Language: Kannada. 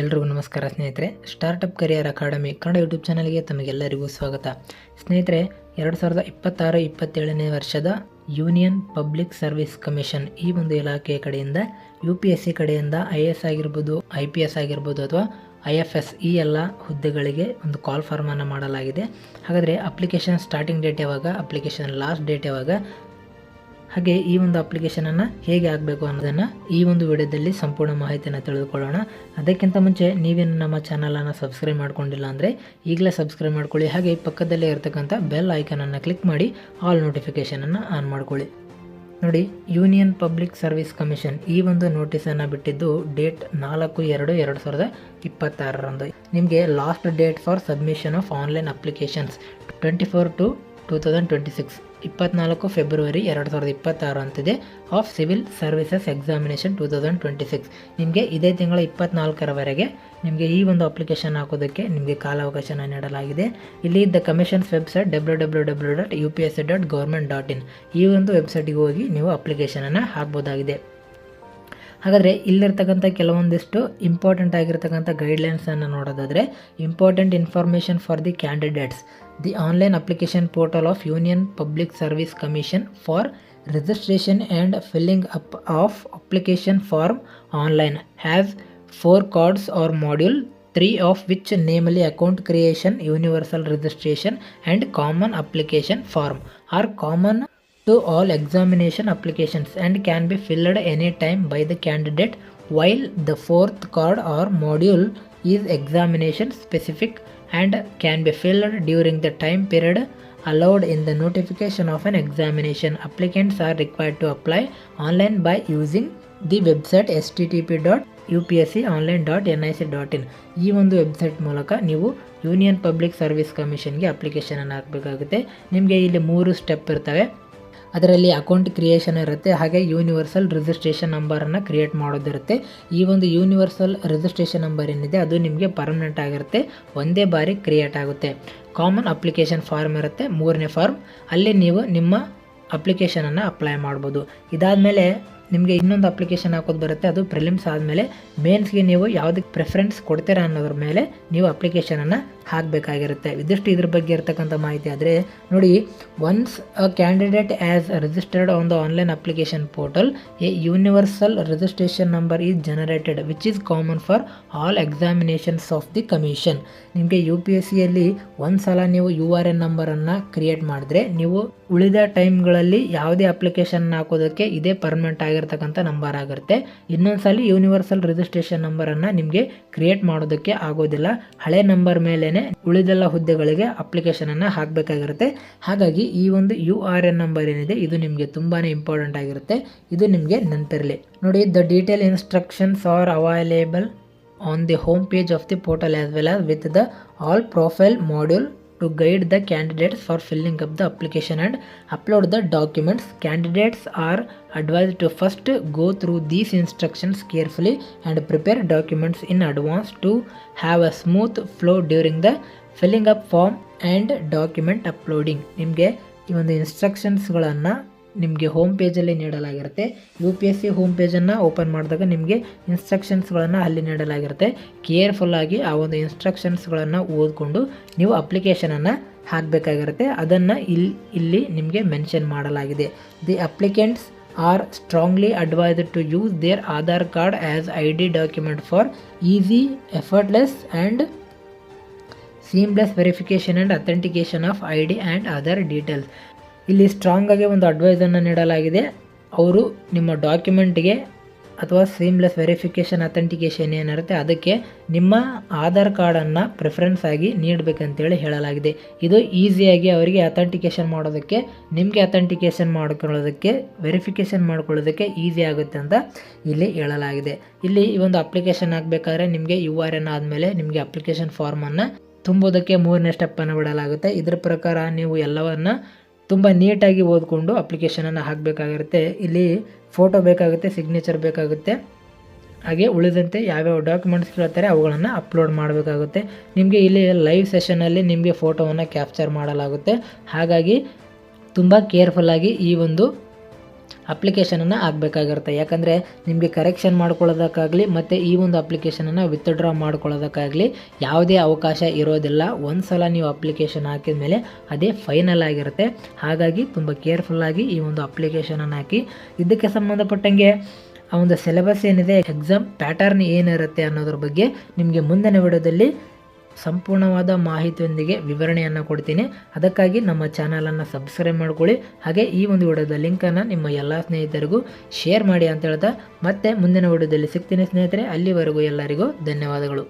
ಎಲ್ರಿಗೂ ನಮಸ್ಕಾರ ಸ್ನೇಹಿತರೆ. Startup career academy Kannada YouTube ಚಾನಲ್ಗೆ ತಮಗೆಲ್ಲರಿಗೂ ಸ್ವಾಗತ. ಸ್ನೇಹಿತರೆ, ಎರಡು ಸಾವಿರದ ಇಪ್ಪತ್ತಾರು ಇಪ್ಪತ್ತೇಳನೇ ವರ್ಷದ ಯೂನಿಯನ್ ಪಬ್ಲಿಕ್ ಸರ್ವಿಸ್ ಕಮಿಷನ್ ಈ ಒಂದು ಇಲಾಖೆಯ ಕಡೆಯಿಂದ ಯು ಪಿ ಎಸ್ ಸಿ ಕಡೆಯಿಂದ ಐ ಎಸ್ ಆಗಿರ್ಬೋದು ಐ ಪಿ ಎಸ್ ಆಗಿರ್ಬೋದು ಅಥವಾ ಐ ಎಫ್ ಎಸ್ ಈ ಎಲ್ಲ ಹುದ್ದೆಗಳಿಗೆ ಒಂದು ಕಾಲ್ ಫಾರ್ಮನ್ನು ಮಾಡಲಾಗಿದೆ. ಹಾಗಾದರೆ ಅಪ್ಲಿಕೇಶನ್ ಸ್ಟಾರ್ಟಿಂಗ್ ಡೇಟ್ ಯಾವಾಗ ಅಪ್ಲಿಕೇಶನ್ ಲಾಸ್ಟ್ ಡೇಟ್ ಯಾವಾಗ ಹಾಗೆ ಈ ಒಂದು ಅಪ್ಲಿಕೇಶನನ್ನು ಹೇಗೆ ಆಗಬೇಕು ಅನ್ನೋದನ್ನು ಈ ಒಂದು ವಿಡಿಯೋದಲ್ಲಿ ಸಂಪೂರ್ಣ ಮಾಹಿತಿಯನ್ನು ತಿಳಿದುಕೊಳ್ಳೋಣ. ಅದಕ್ಕಿಂತ ಮುಂಚೆ ನೀವೇನು ನಮ್ಮ ಚಾನಲನ್ನು ಸಬ್ಸ್ಕ್ರೈಬ್ ಮಾಡ್ಕೊಂಡಿಲ್ಲ ಅಂದರೆ ಈಗಲೇ ಸಬ್ಸ್ಕ್ರೈಬ್ ಮಾಡ್ಕೊಳ್ಳಿ. ಹಾಗೆ ಪಕ್ಕದಲ್ಲೇ ಇರತಕ್ಕಂಥ ಬೆಲ್ ಐಕನನ್ನು ಕ್ಲಿಕ್ ಮಾಡಿ ಆಲ್ ನೋಟಿಫಿಕೇಷನನ್ನು ಆನ್ ಮಾಡ್ಕೊಳ್ಳಿ. ನೋಡಿ ಯೂನಿಯನ್ ಪಬ್ಲಿಕ್ ಸರ್ವಿಸ್ ಕಮಿಷನ್ ಈ ಒಂದು ನೋಟಿಸನ್ನು ಬಿಟ್ಟಿದ್ದು ಡೇಟ್ ನಾಲ್ಕು ಎರಡು ಎರಡು ಸಾವಿರದ ಇಪ್ಪತ್ತಾರರಂದು. ನಿಮಗೆ last date for submission of online applications twenty four to two thousand twenty six ಇಪ್ಪತ್ನಾಲ್ಕು ಫೆಬ್ರವರಿ ಎರಡು ಸಾವಿರದ ಇಪ್ಪತ್ತಾರು ಅಂತಿದೆ. Of civil services examination two thousand twenty six ನಿಮಗೆ ಇದೇ ತಿಂಗಳ ಇಪ್ಪತ್ನಾಲ್ಕರವರೆಗೆ ನಿಮಗೆ ಈ ಒಂದು ಅಪ್ಲಿಕೇಶನ್ ಹಾಕೋದಕ್ಕೆ ನಿಮಗೆ ಕಾಲಾವಕಾಶನ ನೀಡಲಾಗಿದೆ. ಇಲ್ಲಿ the commission's website W W W dot U P S C dot government dot in ಈ ಒಂದು ವೆಬ್ಸೈಟಿಗೆ ಹೋಗಿ ನೀವು ಅಪ್ಲಿಕೇಶನನ್ನು ಹಾಕ್ಬೋದಾಗಿದೆ. ಹಾಗಾದರೆ ಇಲ್ಲಿರ್ತಕ್ಕಂಥ ಕೆಲವೊಂದಿಷ್ಟು ಇಂಪಾರ್ಟೆಂಟ್ ಆಗಿರ್ತಕ್ಕಂಥ ಗೈಡ್ಲೈನ್ಸನ್ನು ನೋಡೋದಾದರೆ important information for the candidates the online application portal of union public service commission for registration and filling up of application form online has four cards or module three of which namely account creation universal registration and common application form or common to all examination applications and can be filled any time by the candidate while the fourth card or module is examination specific and can be filled during the time period allowed in the notification of an examination applicants are required to apply online by using the website http.upsconline.nic.in ಈ ಒಂದು ವೆಬ್ಸೈಟ್ ಮೂಲಕ ನೀವು ಯೂನಿಯನ್ ಪಬ್ಲಿಕ್ ಸರ್ವಿಸ್ ಕಮಿಷನ್ಗೆ ಅಪ್ಲಿಕೇಶನನ್ನು ಹಾಕಬೇಕಾಗುತ್ತೆ ನಿಮಗೆ ಇಲ್ಲಿ ಮೂರು ಸ್ಟೆಪ್ ಇರ್ತವೆ ಅದರಲ್ಲಿ ಅಕೌಂಟ್ ಕ್ರಿಯೇಷನ್ ಇರುತ್ತೆ. ಹಾಗೆ ಯೂನಿವರ್ಸಲ್ ರಿಜಿಸ್ಟ್ರೇಷನ್ ನಂಬರನ್ನು ಕ್ರಿಯೇಟ್ ಮಾಡೋದಿರುತ್ತೆ. ಈ ಒಂದು ಯೂನಿವರ್ಸಲ್ ರಿಜಿಸ್ಟ್ರೇಷನ್ ನಂಬರ್ ಏನಿದೆ, ಅದು ನಿಮಗೆ ಪರ್ಮನೆಂಟ್ ಆಗಿರುತ್ತೆ. ಒಂದೇ ಬಾರಿ ಕ್ರಿಯೇಟ್ ಆಗುತ್ತೆ. ಕಾಮನ್ ಅಪ್ಲಿಕೇಶನ್ ಫಾರ್ಮ್ ಇರುತ್ತೆ, ಮೂರನೇ ಫಾರ್ಮ್ ಅಲ್ಲಿ ನೀವು ನಿಮ್ಮ ಅಪ್ಲಿಕೇಶನನ್ನು ಅಪ್ಲೈ ಮಾಡ್ಬೋದು. ಇದಾದಮೇಲೆ ನಿಮಗೆ ಇನ್ನೊಂದು ಅಪ್ಲಿಕೇಶನ್ ಹಾಕೋದು ಬರುತ್ತೆ, ಅದು ಪ್ರಿಲಿಮ್ಸ್ ಆದಮೇಲೆ ಮೇನ್ಸ್ಗೆ ನೀವು ಯಾವುದಕ್ಕೆ ಪ್ರಿಫರೆನ್ಸ್ ಕೊಡ್ತೀರಾ ಅನ್ನೋದ್ರ ಮೇಲೆ ನೀವು ಅಪ್ಲಿಕೇಶನನ್ನು ಹಾಕಬೇಕಾಗಿರುತ್ತೆ. ಇದಿಷ್ಟು ಇದ್ರ ಬಗ್ಗೆ ಇರತಕ್ಕಂಥ ಮಾಹಿತಿ ಆದರೆ ನೋಡಿ once a candidate has registered on the online application portal a universal registration number is generated which is common for all examinations of the commission ನಿಮಗೆ ಯು ಪಿ ಎಸ್ ಸಿಯಲ್ಲಿ ಒಂದು ಸಲ ನೀವು ಯು ಆರ್ ಎನ್ ನಂಬರನ್ನು ಕ್ರಿಯೇಟ್ ಮಾಡಿದ್ರೆ, ನೀವು ಉಳಿದ ಟೈಮ್ಗಳಲ್ಲಿ ಯಾವುದೇ ಅಪ್ಲಿಕೇಶನ್ ಹಾಕೋದಕ್ಕೆ ಇದೇ ಪರ್ಮನೆಂಟ್ ಆಗಿರ್ತಕ್ಕಂಥ ನಂಬರ್ ಆಗಿರುತ್ತೆ. ಇನ್ನೊಂದು ಸಲ ಯೂನಿವರ್ಸಲ್ ರಿಜಿಸ್ಟ್ರೇಷನ್ ನಂಬರನ್ನು ನಿಮಗೆ ಕ್ರಿಯೇಟ್ ಮಾಡೋದಕ್ಕೆ ಆಗೋದಿಲ್ಲ. ಹಳೆ ನಂಬರ್ ಮೇಲೇ ಉಳಿದೆಲ್ಲ ಹುದ್ದೆಗಳಿಗೆ ಅಪ್ಲಿಕೇಶನನ್ನು ಹಾಕಬೇಕಾಗಿರುತ್ತೆ. ಹಾಗಾಗಿ ಈ ಒಂದು ಯು ಆರ್ ಎನ್ ನಂಬರ್ ಏನಿದೆ, ಇದು ನಿಮಗೆ ತುಂಬಾ ಇಂಪಾರ್ಟೆಂಟ್ ಆಗಿರುತ್ತೆ. ಇದು ನಿಮಗೆ ನೆನಪಿರಲಿ. ನೋಡಿ the detail instructions are available on the home page of the portal as well as with the all profile module to guide the candidates for filling up the application and upload the documents. Candidates are advised to first go through these instructions carefully and prepare documents in advance to have a smooth flow during the filling up form and document uploading. ನಿಮಗೆ ಈ ಒಂದು ಇನ್ಸ್ಟ್ರಕ್ಷನ್ಸ್ಗಳನ್ನು ನಿಮಗೆ ಹೋಮ್ ಪೇಜಲ್ಲಿ ನೀಡಲಾಗಿರುತ್ತೆ. U P S C home ಪೇಜನ್ನು open ಮಾಡಿದಾಗ ನಿಮಗೆ ಇನ್ಸ್ಟ್ರಕ್ಷನ್ಸ್ಗಳನ್ನು ಅಲ್ಲಿ ನೀಡಲಾಗಿರುತ್ತೆ. ಕೇರ್ಫುಲ್ಲಾಗಿ ಆ ಒಂದು ಇನ್ಸ್ಟ್ರಕ್ಷನ್ಸ್ಗಳನ್ನು ಓದ್ಕೊಂಡು ನೀವು ಅಪ್ಲಿಕೇಶನನ್ನು ಹಾಕಬೇಕಾಗಿರುತ್ತೆ. ಅದನ್ನು ಇಲ್ಲಿ ಇಲ್ಲಿ ನಿಮಗೆ ಮೆನ್ಷನ್ ಮಾಡಲಾಗಿದೆ. The applicants are strongly advised to use their Aadhaar card as I D document for easy effortless and seamless verification and authentication of I D and other details ಇಲ್ಲಿ ಸ್ಟ್ರಾಂಗ್ ಆಗಿ ಒಂದು ಅಡ್ವೈಸನ್ನು ನೀಡಲಾಗಿದೆ. ಅವರು ನಿಮ್ಮ ಡಾಕ್ಯುಮೆಂಟ್ಗೆ ಅಥವಾ ಸೀಮ್ಲೆಸ್ ವೆರಿಫಿಕೇಷನ್ ಅಥೆಂಟಿಕೇಷನ್ ಏನಿರುತ್ತೆ ಅದಕ್ಕೆ ನಿಮ್ಮ ಆಧಾರ್ ಕಾರ್ಡನ್ನು ಪ್ರಿಫರೆನ್ಸ್ ಆಗಿ ನೀಡಬೇಕಂತೇಳಿ ಹೇಳಲಾಗಿದೆ. ಇದು ಈಸಿಯಾಗಿ ಅವರಿಗೆ ಅಥೆಂಟಿಕೇಷನ್ ಮಾಡೋದಕ್ಕೆ, ನಿಮಗೆ ಅಥೆಂಟಿಕೇಷನ್ ಮಾಡ್ಕೊಳ್ಳೋದಕ್ಕೆ ವೆರಿಫಿಕೇಷನ್ ಮಾಡ್ಕೊಳ್ಳೋದಕ್ಕೆ ಈಸಿ ಆಗುತ್ತೆ ಅಂತ ಇಲ್ಲಿ ಹೇಳಲಾಗಿದೆ. ಇಲ್ಲಿ ಈ ಒಂದು ಅಪ್ಲಿಕೇಶನ್ ಆಗಬೇಕಾದ್ರೆ ನಿಮಗೆ ಯು ಆರ್ ಎನ್ ಆದಮೇಲೆ ನಿಮಗೆ ಅಪ್ಲಿಕೇಶನ್ ಫಾರ್ಮನ್ನು ತುಂಬೋದಕ್ಕೆ ಮೂರನೇ ಸ್ಟೆಪ್ಪನ್ನು ಬಿಡಲಾಗುತ್ತೆ. ಇದರ ಪ್ರಕಾರ ನೀವು ಎಲ್ಲವನ್ನು ತುಂಬ ನೀಟಾಗಿ ಓದ್ಕೊಂಡು ಅಪ್ಲಿಕೇಶನನ್ನು ಹಾಕಬೇಕಾಗಿರುತ್ತೆ. ಇಲ್ಲಿ ಫೋಟೋ ಬೇಕಾಗುತ್ತೆ ಸಿಗ್ನೇಚರ್ ಬೇಕಾಗುತ್ತೆ. ಹಾಗೆ ಉಳಿದಂತೆ ಯಾವ್ಯಾವ ಡಾಕ್ಯುಮೆಂಟ್ಸ್ ಕೇಳ್ತಾರೆ ಅವುಗಳನ್ನು ಅಪ್ಲೋಡ್ ಮಾಡಬೇಕಾಗುತ್ತೆ. ನಿಮಗೆ ಇಲ್ಲಿ ಲೈವ್ ಸೆಷನಲ್ಲಿ ನಿಮಗೆ ಫೋಟೋವನ್ನು ಕ್ಯಾಪ್ಚರ್ ಮಾಡಲಾಗುತ್ತೆ. ಹಾಗಾಗಿ ತುಂಬ ಕೇರ್ಫುಲ್ಲಾಗಿ ಈ ಒಂದು ಅಪ್ಲಿಕೇಶನನ್ನು ಹಾಕಬೇಕಾಗಿರುತ್ತೆ ಯಾಕಂದರೆ ನಿಮಗೆ ಕರೆಕ್ಷನ್ ಮಾಡ್ಕೊಳ್ಳೋದಕ್ಕಾಗಲಿ ಮತ್ತು ಈ ಒಂದು ಅಪ್ಲಿಕೇಶನನ್ನು ವಿತ್ಡ್ರಾ ಮಾಡ್ಕೊಳ್ಳೋದಕ್ಕಾಗಲಿ ಯಾವುದೇ ಅವಕಾಶ ಇರೋದಿಲ್ಲ. ಒಂದು ಸಲ ನೀವು ಅಪ್ಲಿಕೇಶನ್ ಹಾಕಿದ ಮೇಲೆ ಅದೇ ಫೈನಲ್ ಆಗಿರುತ್ತೆ. ಹಾಗಾಗಿ ತುಂಬ ಕೇರ್ಫುಲ್ಲಾಗಿ ಈ ಒಂದು ಅಪ್ಲಿಕೇಶನನ್ನು ಹಾಕಿ. ಇದಕ್ಕೆ ಸಂಬಂಧಪಟ್ಟಂಗೆ ಆ ಒಂದು ಸಿಲೆಬಸ್ ಏನಿದೆ ಎಕ್ಸಾಮ್ ಪ್ಯಾಟರ್ನ್ ಏನಿರುತ್ತೆ ಅನ್ನೋದ್ರ ಬಗ್ಗೆ ನಿಮಗೆ ಮುಂದಿನ ವಿಡಿಯೋದಲ್ಲಿ ಸಂಪೂರ್ಣವಾದ ಮಾಹಿತಿಯೊಂದಿಗೆ ವಿವರಣೆಯನ್ನು ಕೊಡ್ತೀನಿ. ಅದಕ್ಕಾಗಿ ನಮ್ಮ ಚಾನಲನ್ನು ಸಬ್ಸ್ಕ್ರೈಬ್ ಮಾಡ್ಕೊಳ್ಳಿ. ಹಾಗೆ ಈ ಒಂದು ವಿಡಿಯೋದ ಲಿಂಕನ್ನು ನಿಮ್ಮ ಎಲ್ಲ ಸ್ನೇಹಿತರಿಗೂ ಶೇರ್ ಮಾಡಿ ಅಂತ ಹೇಳ್ತಾ ಮತ್ತೆ ಮುಂದಿನ ವಿಡಿಯೋದಲ್ಲಿ ಸಿಗ್ತೀನಿ ಸ್ನೇಹಿತರೆ. ಅಲ್ಲಿವರೆಗೂ ಎಲ್ಲರಿಗೂ ಧನ್ಯವಾದಗಳು.